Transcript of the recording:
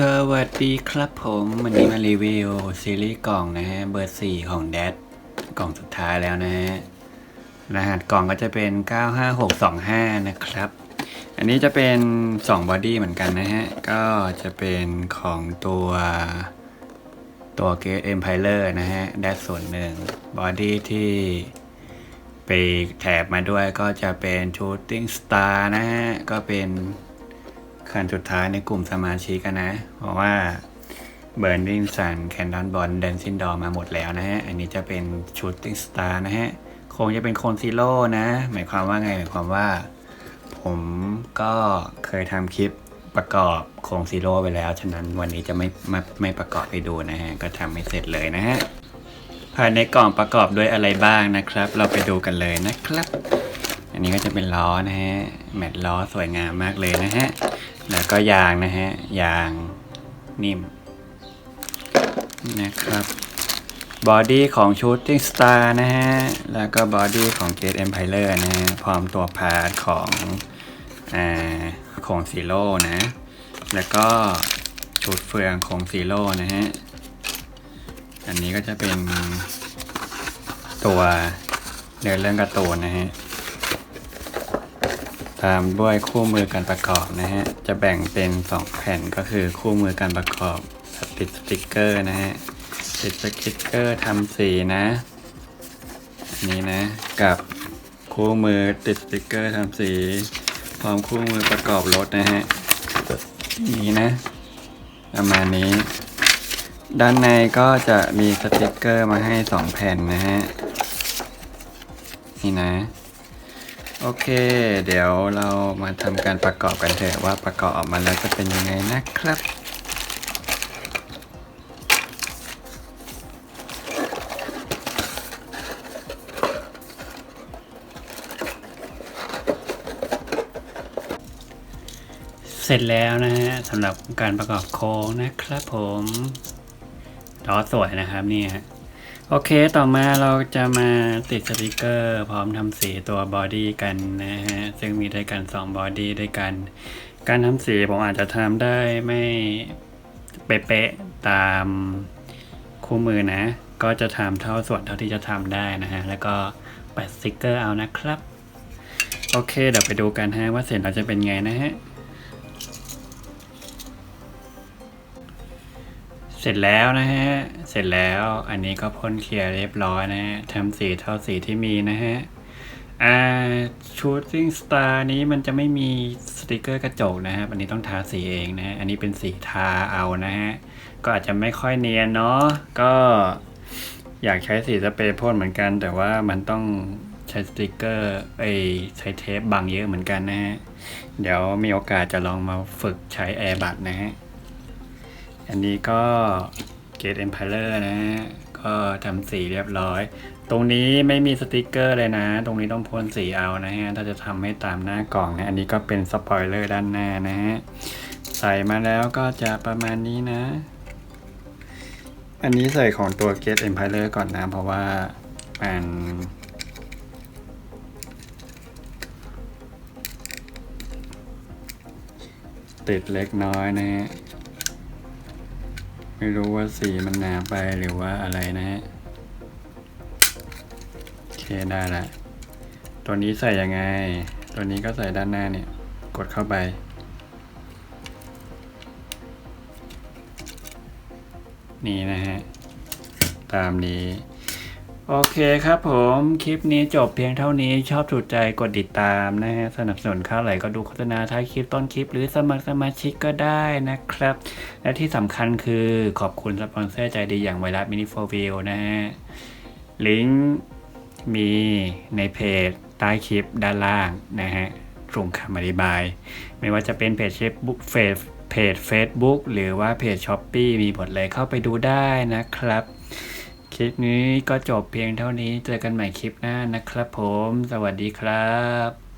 สวัสดีครับผมวันนี้มารีวิวซีรีส์กล่องนะฮะเบอร์สี่ของแดดกล่องสุดท้ายแล้วนะฮะรหัสกล่องก็จะเป็น 95625 นะครับ อันนี้จะเป็น2บอดี้เหมือนกันนะฮะ ก็จะเป็นของตัวตัวเกตเอ็มไพเลอร์นะฮะแดดส่วนหนึ่งบอดี้ที่ไปแถบมาด้วยก็จะเป็น Shooting Star นะฮะ ก็เป็น คันสุดท้ายในกลุ่มสมาชิกกันนะ เพราะว่าเบิร์นดิงสันแคนดอนบอลเดนซินดอมาหมดแล้วนะฮะ อันนี้จะเป็นชูตติ้งสตาร์นะฮะ คงจะเป็นโคนซีโร่นะ หมายความว่าไง หมายความว่า ผมก็เคยทำคลิปประกอบโครงซีโร่ไปแล้ว ฉะนั้นวันนี้จะไม่ไม่ไม่ประกอบให้ดูนะฮะ ก็ทำไม่เสร็จเลยนะฮะ ภายในกล่องประกอบด้วยอะไรบ้างนะครับ เราไปดูกันเลยนะครับ อันนี้ก็จะเป็นล้อนะฮะ แมตต์ล้อสวยงามมากเลยนะฮะ แล้วก็ยางนะฮะ ยางนิ่ม นะครับบอดี้ของ Shooting Star นะฮะ แล้วก็บอดี้ของ Gate Empire นะฮะ พร้อมตัวพาร์ทของอ่าของซีโร่นะ แล้วก็ชุดเฟืองของซีโร่นะฮะ อันนี้ก็จะเป็นตัวเนื้อเรื่องการ์ตูนนะฮะ ตามด้วยคู่มือการประกอบนะฮะ จะแบ่งเป็น 2 แผ่นก็คือคู่มือการประกอบติดสติกเกอร์นะฮะ ติดสติกเกอร์ทำสีนะอันนี้นะ กับคู่มือติดสติกเกอร์ทำสี พร้อมคู่มือประกอบรถนะฮะนี่นะ ประมาณนี้ ด้านในก็จะมีสติกเกอร์มาให้ 2 แผ่นนะฮะ นี่นะ โอเค เดี๋ยวเรามาทำการประกอบกันเถอะว่าประกอบออกมาแล้วจะเป็นยังไงนะครับ เสร็จแล้วนะฮะสำหรับการประกอบโครงนะครับผมล้อสวยนะครับนี่ย โอเค ต่อมาเราจะมาติดสติกเกอร์ พร้อมทำสีตัวบอดี้กันนะฮะ ซึ่งมีด้วยกัน2บอดี้ด้วยกัน การทำสีผมอาจจะทำได้ไม่เป๊ะๆตามคู่มือนะ ก็จะทำเท่าส่วนเท่าที่จะทำได้นะฮะ แล้วก็แปะสติกเกอร์เอานะครับ โอเค เดี๋ยวไปดูกันฮะว่าเสร็จเราจะเป็นไงนะฮะ เสร็จแล้วนะฮะ เสร็จแล้วอันนี้ก็พ่นเคลียร์เรียบร้อยนะฮะทำสีเท่าสีที่มีนะฮะอ่า shooting star นี้มันจะไม่มีสติกเกอร์กระจกนะครับ อันนี้ต้องทาสีเองนะฮะ อันนี้เป็นสีทาเอานะฮะ ก็อาจจะไม่ค่อยเนียนเนาะ ก็อยากใช้สีสเปรย์พ่นเหมือนกัน แต่ว่ามันต้องใช้สติกเกอร์ไอใช้เทปบังเยอะเหมือนกันนะฮะ เดี๋ยวมีโอกาสจะลองมาฝึกใช้แอร์บัตนะฮะ อันนี้ก็ Gate Empire นะฮะก็ทำสีเรียบร้อย ตรงนี้ไม่มีสติกเกอร์เลยนะ ตรงนี้ต้องพ่นสีเอานะฮะ ถ้าจะทำให้ตามหน้ากล่องนะ อันนี้ก็เป็นสปอยเลอร์ด้านหน้านะฮะ ใส่มาแล้วก็จะประมาณนี้นะ อันนี้ใส่ของตัว Gate Empire ก่อนนะ เพราะว่ามันติดเล็กน้อยนะฮะ ไม่รู้ว่าสีมันหนาไปหรือว่าอะไรนะฮะโอเคได้ละตัวนี้ใส่ยังไง ตัวนี้ก็ใส่ด้านหน้าเนี่ย กดเข้าไป นี่นะฮะ ตามนี้ โอเคครับผมคลิปนี้จบเพียงเท่านี้ชอบถูกใจกดติดตามนะฮะสนับสนุนค่าไหลก็ดูโฆษณาท้ายคลิปต้นคลิป หรือสมัครสมาชิกก็ได้นะครับ และที่สำคัญคือขอบคุณสปอนเซอร์ใจดีอย่างไวรัสมินิโฟวิลนะฮะ ลิงก์มีในเพจใต้คลิปด้านล่างนะฮะตรงคำอธิบาย ไม่ว่าจะเป็นเพจเฟซบุ๊กเฟซเพจ Facebook หรือว่าเพจ s h อ p e e มีหมดเลยเข้าไปดูได้นะครับ คลิปนี้ก็จบเพียงเท่านี้ เจอกันใหม่คลิปหน้านะครับผม สวัสดีครับ